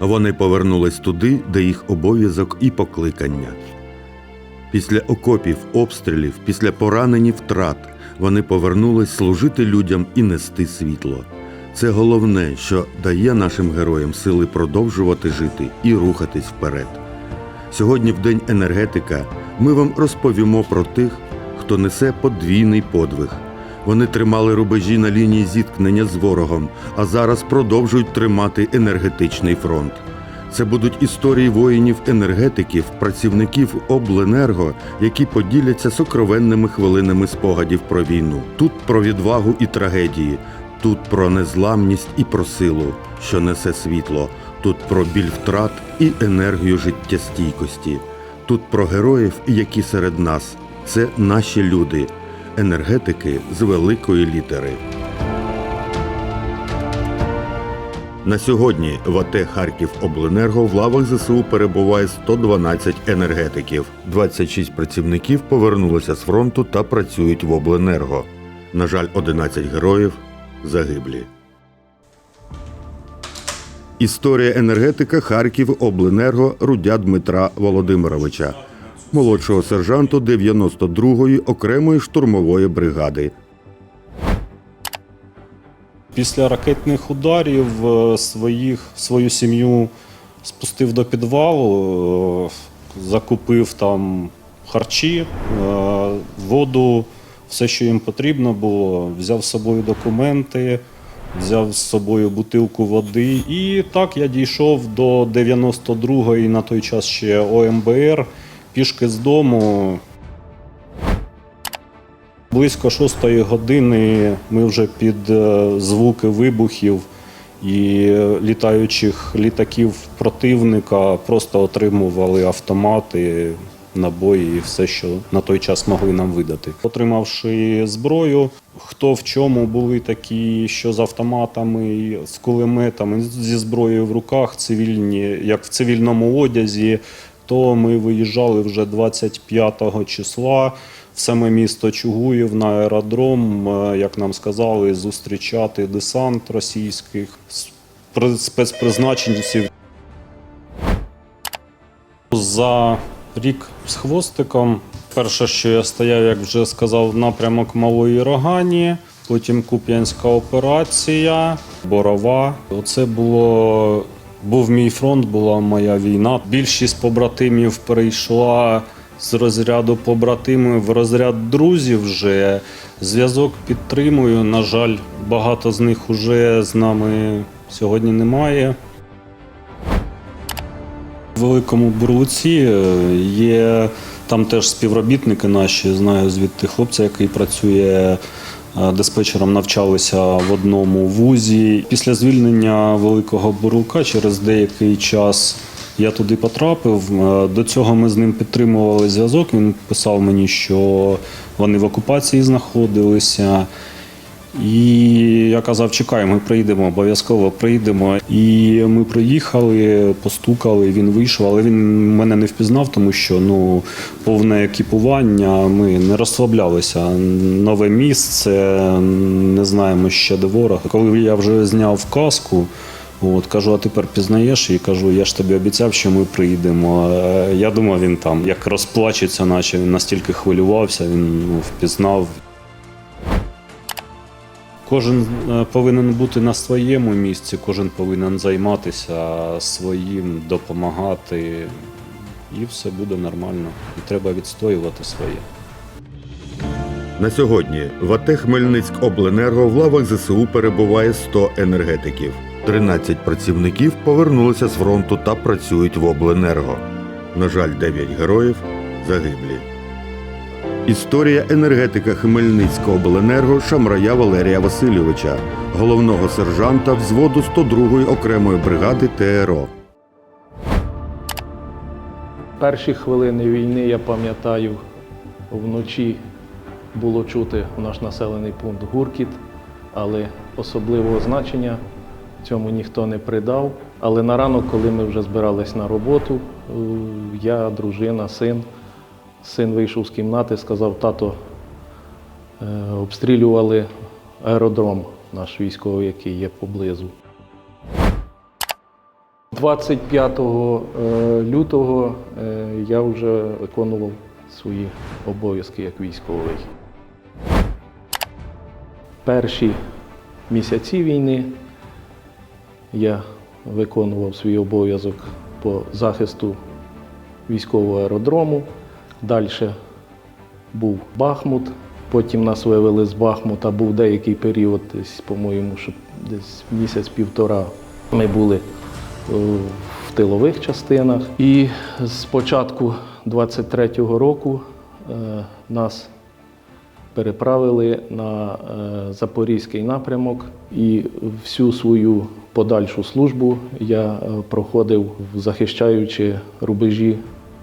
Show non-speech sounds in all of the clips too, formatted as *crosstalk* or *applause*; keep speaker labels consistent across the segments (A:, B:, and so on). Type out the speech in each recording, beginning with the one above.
A: Вони повернулись туди, де їх обов'язок і покликання. Після окопів, обстрілів, після поранень і втрат вони повернулись служити людям і нести світло. Це головне, що дає нашим героям сили продовжувати жити і рухатись вперед. Сьогодні, в День енергетика, ми вам розповімо про тих, хто несе подвійний подвиг. Вони тримали рубежі на лінії зіткнення з ворогом, а зараз продовжують тримати енергетичний фронт. Це будуть історії воїнів-енергетиків, працівників обленерго, які поділяться сокровенними хвилинами спогадів про війну. Тут про відвагу і трагедії, тут про незламність і про силу, що несе світло, тут про біль втрат і енергію життєстійкості. Тут про героїв, які серед нас це наші люди, енергетики з великої літери. На сьогодні в АТ Харків Обленерго в лавах ЗСУ перебуває 112 енергетиків. 26 працівників повернулися з фронту та працюють в Обленерго. На жаль, 11 героїв загиблі. Історія енергетика Харків Обленерго Рудя Дмитра Володимировича, молодшого сержанту 92-ї окремої штурмової бригади.
B: Після ракетних ударів е, своїх, свою сім'ю спустив до підвалу, е, закупив там харчі, е, воду, все, що їм потрібно було. Взяв з собою документи, взяв з собою бутилку води. І так я дійшов до 92-ї на той час ще ОМБР, пішки з дому. Близько шостої години ми вже під е, звуки вибухів і е, літаючих літаків противника просто отримували автомати, набої і все, що на той час могли нам видати. Отримавши зброю, хто в чому були такі, що з автоматами, з кулеметами, зі зброєю в руках, цивільні, як в цивільному одязі, то ми виїжджали вже 25 числа в саме місто Чугуїв на аеродром, е, як нам сказали, зустрічати десант російських спецпризначенців. За рік з хвостиком. Перше, що я стояв, як вже сказав, напрямок Малої Рогані, потім Куп'янська операція, Борова. Оце було, був мій фронт, була моя війна. Більшість побратимів перейшла з розряду побратимів в розряд друзів вже. Зв'язок підтримую. На жаль, багато з них уже з нами сьогодні немає. В Великому Бурлуці е, є там теж співробітники наші. Знаю звідти хлопця, який працює диспетчером, навчалися в одному вузі. Після звільнення Великого Бурлука через деякий час я туди потрапив. Е, До цього ми з ним підтримували зв'язок. Він писав мені, що вони в окупації знаходилися. І я казав, чекай, ми прийдемо, обов'язково прийдемо. І ми приїхали, постукали, він вийшов, але він мене не впізнав, тому що ну, повне екіпування, ми не розслаблялися. Нове місце, не знаємо ще де ворог. Коли я вже зняв каску, От, кажу, а тепер пізнаєш і кажу, я ж тобі обіцяв, що ми прийдемо. Е, Я думав, він там як розплачеться, наче він настільки хвилювався, він ну, впізнав. Кожен е, повинен бути на своєму місці, кожен повинен займатися своїм, допомагати, і все буде нормально. І треба відстоювати своє.
A: На сьогодні в АТ Хмельницьк Обленерго в лавах ЗСУ перебуває 100 енергетиків. 13 працівників повернулися з фронту та працюють в Обленерго. На жаль, 9 героїв загиблі. Історія енергетика Хмельницького обленерго Шамрая Валерія Васильовича, головного сержанта взводу 102-ї окремої бригади ТРО.
C: Перші хвилини війни я пам'ятаю, вночі було чути в наш населений пункт гуркіт, але особливого значення цьому ніхто не придав. Але на ранок, коли ми вже збирались на роботу, е, я, дружина, син, син вийшов з кімнати, сказав, тато, е, обстрілювали аеродром наш військовий, який є поблизу. 25 е, лютого е, я вже виконував свої обов'язки як військовий. Перші місяці війни я виконував свій обов'язок по захисту військового аеродрому. Далі був Бахмут. Потім нас вивели з Бахмута. Був деякий період, десь, по-моєму, десь місяць-півтора. Ми були е, в тилових частинах. І з початку 23-го року е, нас переправили на е, Запорізький напрямок і всю свою подальшу службу я проходив, захищаючи рубежі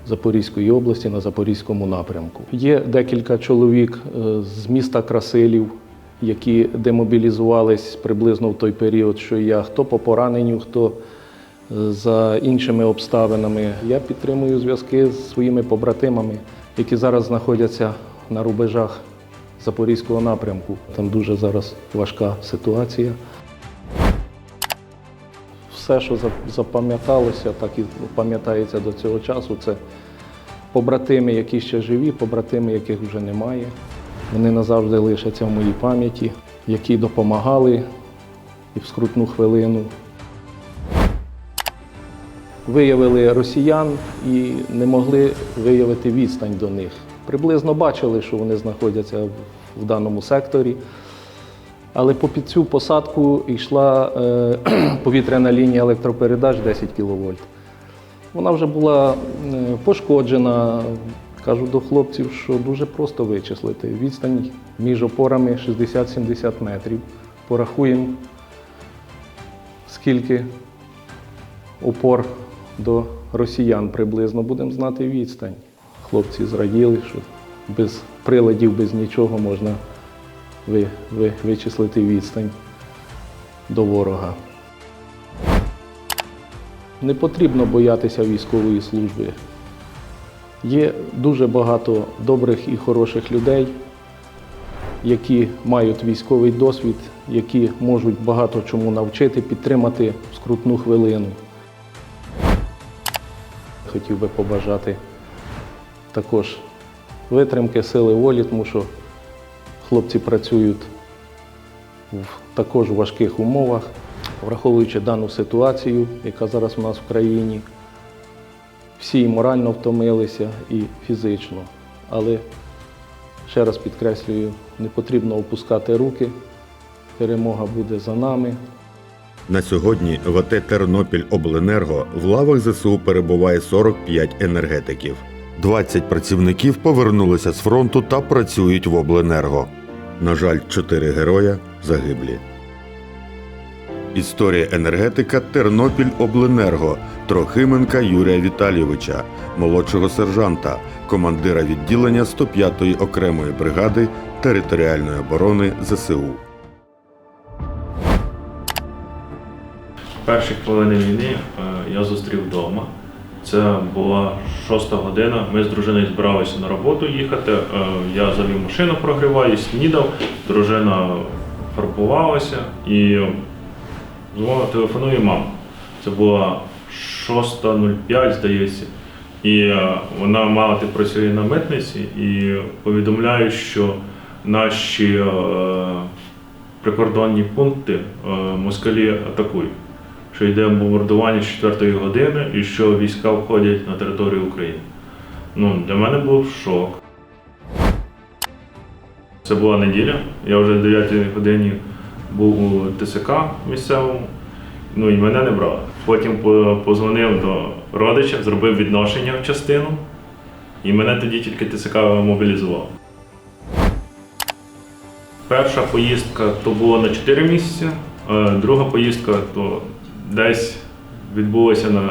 C: Запорізької області на Запорізькому напрямку. Є декілька чоловік е, з міста Красилів, які демобілізувались приблизно в той період, що я, хто по пораненню, хто е, за іншими обставинами. Я підтримую зв'язки з своїми побратимами, які зараз знаходяться на рубежах Запорізького напрямку. Там дуже зараз важка ситуація. Все, що запам'яталося, так і пам'ятається до цього часу. Це побратими, які ще живі, побратими, яких вже немає. Вони назавжди лишаться в моїй пам'яті, які допомагали і в скрутну хвилину. Виявили росіян і не могли виявити відстань до них. Приблизно бачили, що вони знаходяться в- даному секторі. Але попід цю посадку йшла е, *clears throat* повітряна лінія електропередач 10 кВт. Вона вже була е, пошкоджена. Кажу до хлопців, що дуже просто вичислити. Відстань між опорами 60-70 метрів. Порахуємо, скільки опор до росіян приблизно будемо знати відстань. Хлопці зраділи, що без приладів, без нічого можна ви, ви, вичислити відстань до ворога. Не потрібно боятися військової служби. Є дуже багато добрих і хороших людей, які мають військовий досвід, які можуть багато чому навчити, підтримати в скрутну хвилину. Хотів би побажати також витримки, сили волі, тому що хлопці працюють в також важких умовах, враховуючи дану ситуацію, яка зараз у нас в країні. Всі і морально втомилися, і фізично. Але ще раз підкреслюю, не потрібно опускати руки. Перемога буде за нами.
A: На сьогодні в АТ Тернопіль Обленерго в лавах ЗСУ перебуває 45 енергетиків. 20 працівників повернулися з фронту та працюють в Обленерго. На жаль, 4 героя загиблі. Історія енергетика Тернопіль Обленерго Трохименка Юрія Віталійовича, молодшого сержанта, командира відділення 105-ї окремої бригади територіальної оборони ЗСУ.
D: Перші хвилини війни е, я зустрів вдома. Це була шоста година. Ми з дружиною збиралися на роботу їхати. Е, Я завів машину, прогріваю, снідав. Дружина фарбувалася і дзвонила, телефонує мама. Це була 6.05, здається. І е, вона мати працює на митниці і повідомляє, що наші е, прикордонні пункти е, москалі атакують що йде бомбардування з 4-ї години і що війська входять на територію України. Ну, для мене був шок. Це була неділя. Я вже в 9 годині був у ТСК місцевому, ну і мене не брали. Потім по- позвонив до родича, зробив відношення в частину, і мене тоді тільки ТСК мобілізував. Перша поїздка то було на 4 місяці, е, друга поїздка то десь відбулося на.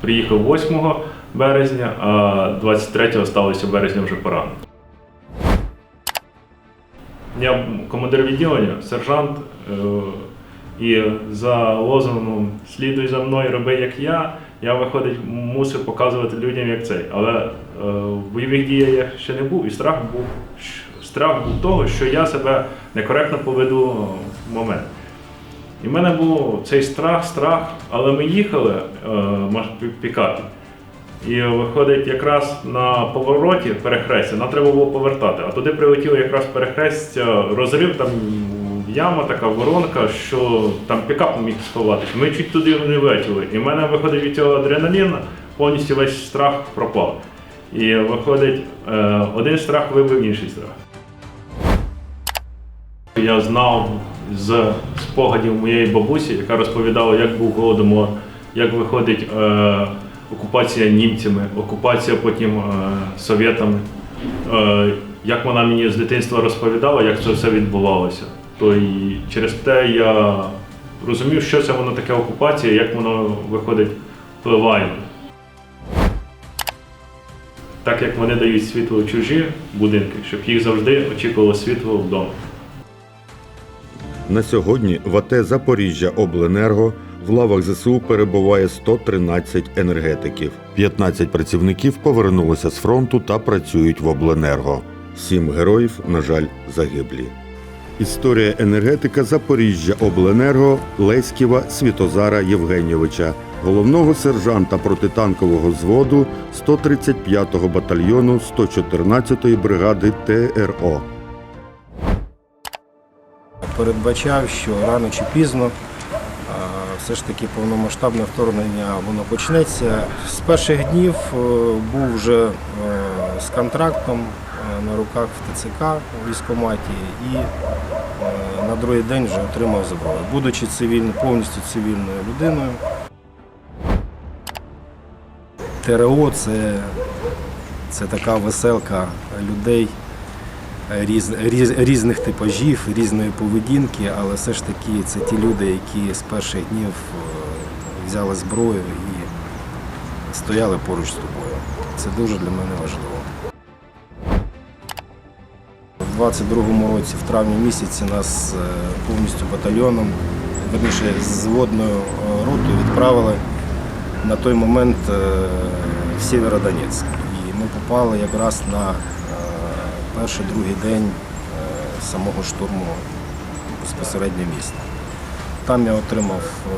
D: Приїхав 8 березня, а 23 сталося березня вже поранено. Я командир відділення, сержант, е, і за лозунгом слідуй за мною, роби як я. Я виходить, мусив показувати людям як цей. Але е, в бойових діях я ще не був, і страх був. страх був того, що я себе некоректно поведу в момент. І в мене був цей страх, страх, але ми їхали е, пікапі. І виходить, якраз на повороті перехрестя, нам треба було повертати. А туди прилетіло якраз перехрестя, розрив, там яма, така воронка, що там пікап міг сховатися. Ми чуть туди не влетіли. І в мене виходить від цього адреналіна, повністю весь страх пропав. І виходить, е, один страх вибив інший страх. Я знав з спогадів моєї бабусі, яка розповідала, як був голодомор, як виходить е, окупація німцями, окупація потім е, совєтами. Е, як вона мені з дитинства розповідала, як це все відбувалося. То і через те я розумів, що це воно таке окупація, як воно виходить впливає. Так як вони дають світло чужі будинки, щоб їх завжди очікувало світло вдома.
A: На сьогодні в АТ Запоріжжя Обленерго в лавах ЗСУ перебуває 113 енергетиків. 15 працівників повернулися з фронту та працюють в Обленерго. Сім героїв, на жаль, загиблі. Історія енергетика Запоріжжя Обленерго Леськіва Світозара Євгеньовича, головного сержанта протитанкового взводу 135-го батальйону 114-ї бригади ТРО.
E: Передбачав, що рано чи пізно все ж таки повномасштабне вторгнення воно почнеться. З перших днів е, був вже е, з контрактом е, на руках в ТЦК у військкоматі і е, на другий день вже отримав зброю. Будучи цивільною, повністю цивільною людиною. ТРО це, це така веселка людей різ, різ, різних типажів, різної поведінки, але все ж таки це ті люди, які з перших днів е, взяли зброю і стояли поруч з тобою. Це дуже для мене важливо. У 22-му році, в травні місяці, нас е, повністю батальйоном, верніше з зводною е, ротою відправили на той момент в Сєвєродонецьк. І ми попали якраз на перший другий день е, самого штурму безпосередньо міста. Там я отримав е,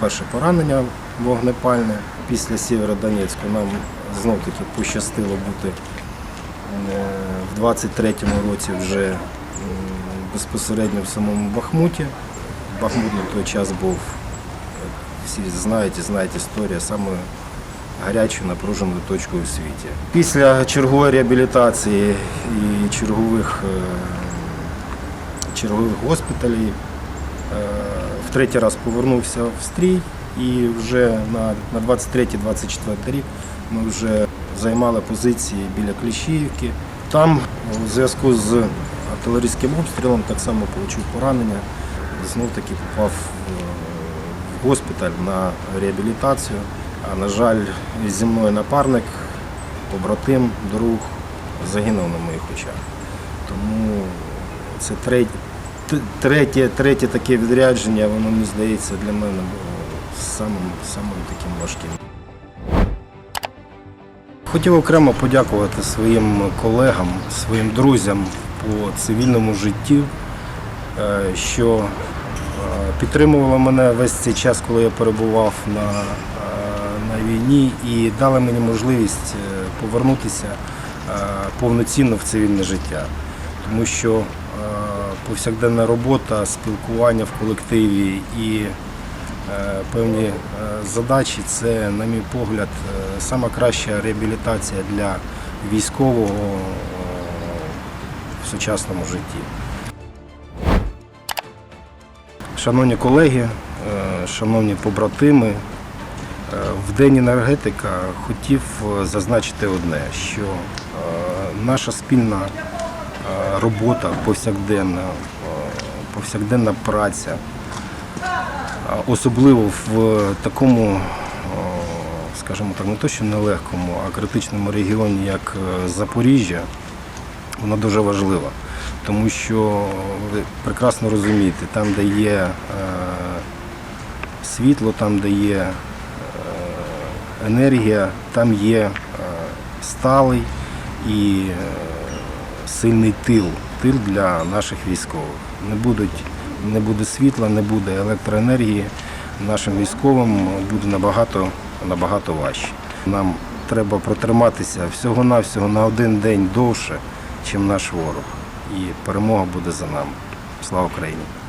E: перше поранення вогнепальне. Після Сєвєродонецьку нам знов таки пощастило бути е, в 23-му році вже безпосередньо в самому Бахмуті. Бахмут на той час був, всі знають і знають історія, саме гарячою напруженою точкою у світі. Після чергової реабілітації і чергових, е, чергових госпіталів е, в третій раз повернувся в стрій і вже на, на 23-24 рік ми вже займали позиції біля Кліщіївки. Там у зв'язку з артилерійським обстрілом так само отримав поранення. Знов таки попав е, в госпіталь на реабілітацію. А на жаль, зі мною напарник, побратим, друг загинув на моїх очах. Тому це третє, третє, третє таке відрядження, воно мені здається для мене було самим, самим таким важким. Хотів окремо подякувати своїм колегам, своїм друзям по цивільному житті, е, що е, підтримували мене весь цей час, коли я перебував на, на війні, і дали мені можливість е, повернутися е, повноцінно в цивільне життя. Тому що е, повсякденна робота, спілкування в колективі і певні задачі це, на мій погляд, е, сама краща реабілітація для військового в сучасному житті. Шановні колеги, шановні побратими, в День енергетика хотів е, зазначити одне, що е, наша спільна е, робота, повсякденна, е, повсякденна праця, особливо в такому, скажімо так, не то що нелегкому, а критичному регіоні, як е, Запоріжжя, вона дуже важлива. Тому що ви прекрасно розумієте, там, де є е, світло, там, де є е, енергія, там є е, сталий і е, сильний тил, тил для наших військових. Не, будуть, не буде світла, не буде електроенергії. Нашим військовим буде набагато, набагато важче. Нам треба протриматися всього-навсього на один день довше, ніж наш ворог. І перемога буде за нами. Слава Україні!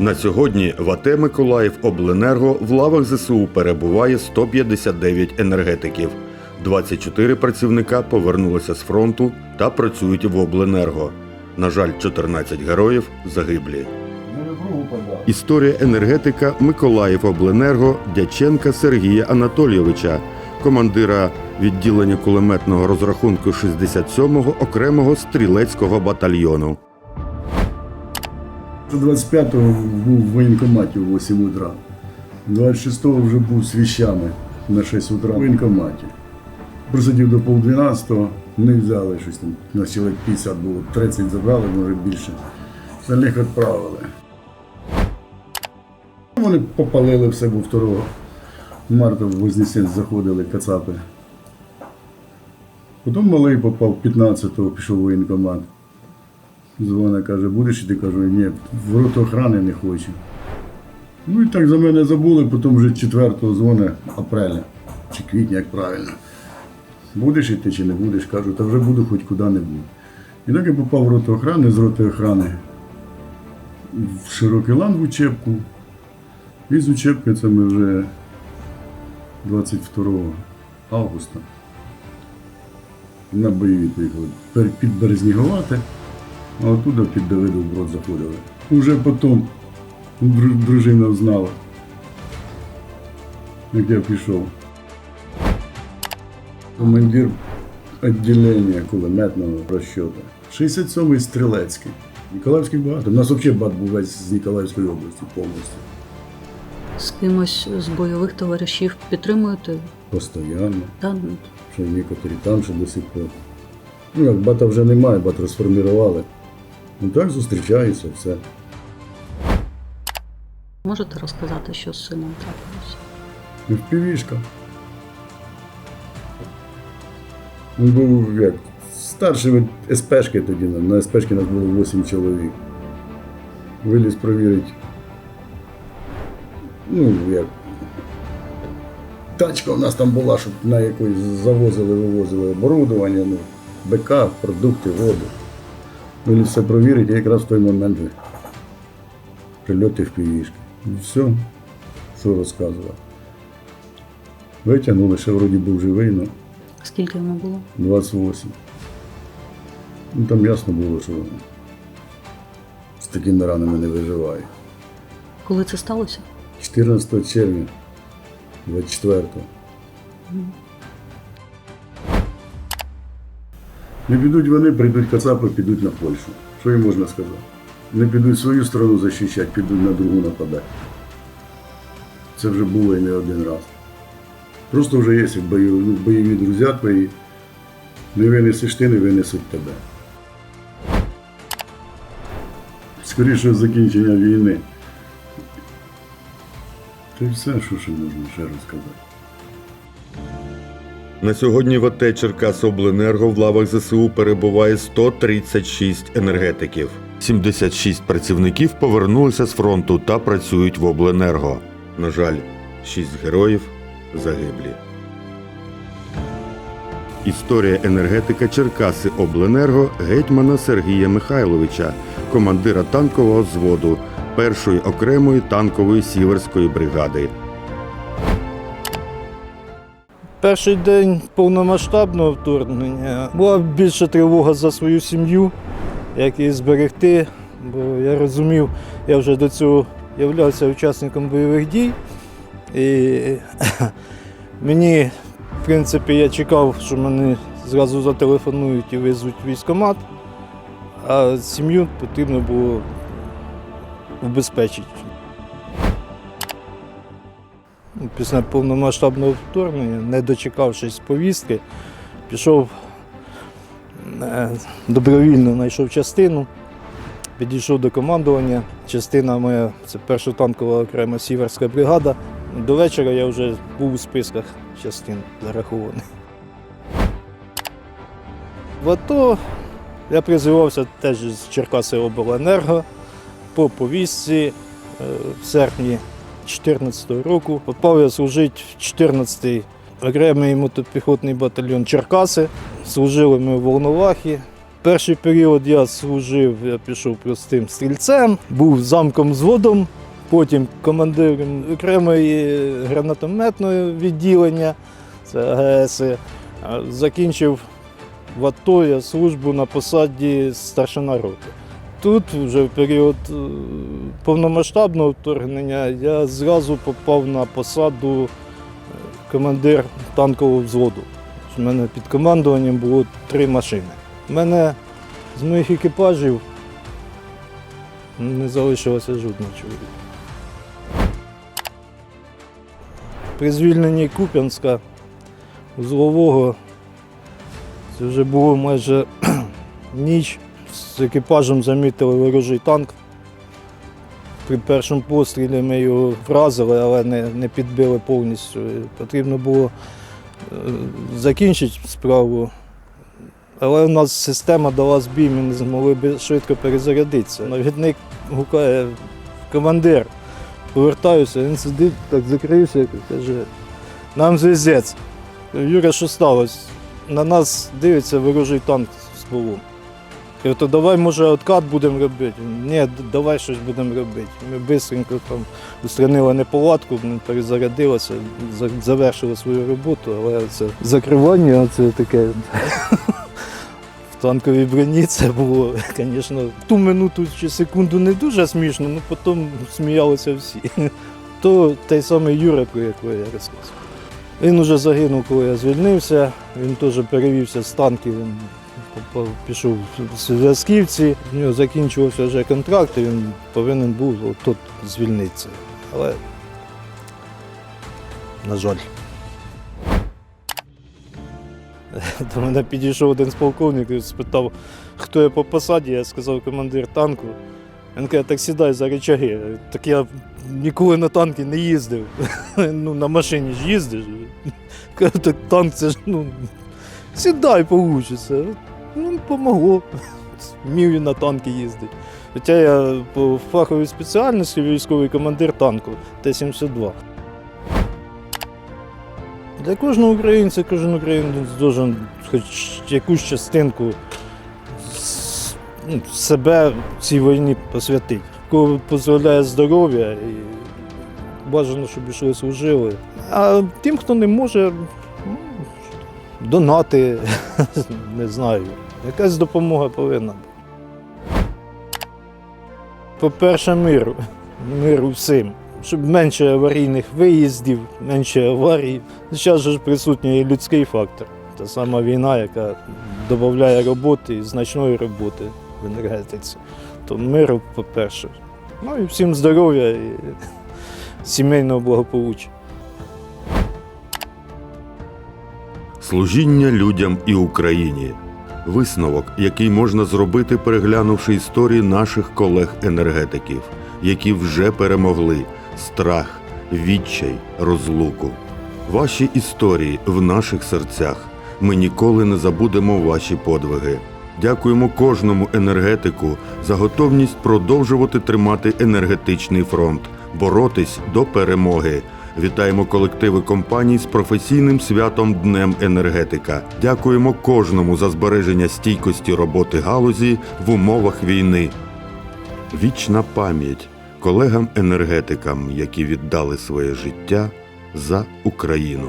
A: На сьогодні в АТ Миколаїв Обленерго в лавах ЗСУ перебуває 159 енергетиків. 24 працівника повернулися з фронту та працюють в Обленерго. На жаль, 14 героїв загиблі. Історія енергетика Миколаїв Обленерго Дяченка Сергія Анатолійовича, командира відділення кулеметного розрахунку 67-го окремого стрілецького батальйону.
F: 25-го був в воєнкоматі в 8 утра. 26-го вже був з віщами на 6 утра в воєнкоматі. Просидів до полдванадцятого, не взяли щось там. На чоловік 50 було, 30 забрали, може більше. Остальних відправили. Вони попалили все, бо 2 марта в Вознесенськ заходили кацапи. Потім малий попав 15-го, пішов в воєнкомат. Дзвона каже, будеш іти? Кажу, ні, в рот охрани не хочу. Ну і так за мене забули, потім вже 4-го дзвона апреля чи квітня, як правильно. Будеш іти чи не будеш? Кажу, та вже буду хоч куди-небудь. І так я попав в роту охрани, з роти охрани в широкий лан в учебку. І з учебки це ми вже 22 августа на бойові поїхали. Під Березніговате. А оттуда під Давидов брод заходили. Уже потім дружина знала, як я пішов. Командир відділення кулеметного розчету. 67-й стрілецький. Ніколаївський багато. У нас взагалі бат був весь з Ніколаївської області повністю.
G: З кимось з бойових товаришів підтримуєте?
F: Постоянно.
G: Та, ну,
F: Що некоторі там ще до сих пор. Ну, як бата вже немає, бат розформірували. Ну так зустрічаються, все.
G: можете розказати, що з сином трапилося?
F: Впівішка. Він був як старший від СПшки тоді. На СПшки нас було 8 чоловік. Виліз провірити. Ну, як. Тачка у нас там була, щоб на якої завозили, вивозили оборудовання, ну, БК, продукти, воду. Виліз все провірити, і якраз в той момент прильоти в півішки. І все, що розказував. Витягнули, ще вроді був живий, ну,
G: Скільки йому було?
F: 28. Ну там ясно було, що з такими ранами не виживає.
G: Коли це сталося?
F: 14 червня, 24-го. Не підуть вони, прийдуть кацапи, підуть на Польщу. Що їм можна сказати? Не підуть свою сторону захищати, підуть на другу нападати. Це вже було і не один раз. Просто вже є як бойові, ну, бойові друзі твої. Не винесеш ти, не винесуть тебе. Скоріше закінчення війни. Та все, що ще можна ще розказати.
A: На сьогодні в АТ Черкасобленерго в лавах ЗСУ перебуває 136 енергетиків. 76 працівників повернулися з фронту та працюють в обленерго. На жаль, 6 героїв загиблі. Історія енергетика Черкаси Обленерго гетьмана Сергія Михайловича, командира танкового взводу першої окремої танкової сіверської бригади.
H: Перший день повномасштабного вторгнення була більше тривога за свою сім'ю, як її зберегти. Бо я розумів, я вже до цього являвся учасником бойових дій. І *coughs* мені, в принципі, я чекав, що мене зразу зателефонують і визвуть в військкомат, а сім'ю потрібно було убезпечити. Після повномасштабного вторгнення, не дочекавшись повістки, пішов е, добровільно знайшов частину, підійшов до командування. Частина моя це перша танкова окрема сіверська бригада. До вечора я вже був у списках частин зарахований. В АТО Я призивався теж з Черкаси обленерго по повістці е, в серпні 2014 року. Попав я служити в 14-й окремий мотопіхотний батальйон Черкаси. Служили ми в Волновахі. Перший період я служив, я пішов простим стрільцем, був замком зводом, потім командиром окремої гранатометного відділення, це АГС. Закінчив в АТО я службу на посаді старшина роти. Тут вже в період е, повномасштабного вторгнення я зразу попав на посаду е, командир танкового взводу. У мене під командуванням було три машини. У мене з моїх екіпажів не залишилося жодного чоловіка. При звільненні Куп'янська узлового це вже було майже *clears throat* ніч. З екіпажем замітили ворожий танк. При першому пострілі ми його вразили, але не, не підбили повністю. Потрібно було е, закінчити справу. Але у нас система дала збій, ми не змогли б швидко перезарядитися. Навідник гукає командир. Повертаюся, він сидить, так закрився і каже, нам зв'язець. Юра, що сталося? На нас дивиться ворожий танк з стволом. Кажу, то давай, може, откат будемо робити. Ні, давай щось будемо робити. Ми швидко там устранили неполадку, ми перезарядилися, завершили свою роботу, але це закривання, це таке. В танковій броні це було, звісно, ту минуту чи секунду не дуже смішно, але потім сміялися всі. То той самий Юра, про якого я розказував. Він уже загинув, коли я звільнився. Він теж перевівся з танків. Пішов в зв'язківці. У нього закінчувався вже контракт, і він повинен був тут звільнитися. Але, на жаль. До мене підійшов один з полковників і спитав, хто я по посаді. Я сказав командир танку. Він каже, так сідай за речаги. Так я ніколи на танки не їздив. *laughs* ну, на машині ж їздиш. *laughs* Так танк це ж ну. Сідай, получиться. Ну, помогло. Вмів і на танки їздити. Хоча я по фаховій спеціальності військовий командир танку Т-72. Для кожного українця кожен українець должен хоч якусь частинку ну, себе цій війні посвятити. Кого дозволяє здоров'я і бажано, щоб йшли служили. А тим, хто не може, донати, *laughs* не знаю. Якась допомога повинна бути. По-перше, миру. Миру всім. Щоб менше аварійних виїздів, менше аварій. Зараз ж присутній і людський фактор. Та сама війна, яка додає роботи значної роботи в енергетиці. То миру, по-перше. Ну і всім здоров'я і *laughs* сімейного благополуччя.
A: Служіння людям і Україні. Висновок, який можна зробити, переглянувши історії наших колег-енергетиків, які вже перемогли страх, відчай, розлуку. Ваші історії в наших серцях. Ми ніколи не забудемо ваші подвиги. Дякуємо кожному енергетику за готовність продовжувати тримати енергетичний фронт, боротись до перемоги. Вітаємо колективи компаній з професійним святом Днем енергетика. Дякуємо кожному за збереження стійкості роботи галузі в умовах війни. Вічна пам'ять колегам-енергетикам, які віддали своє життя за Україну.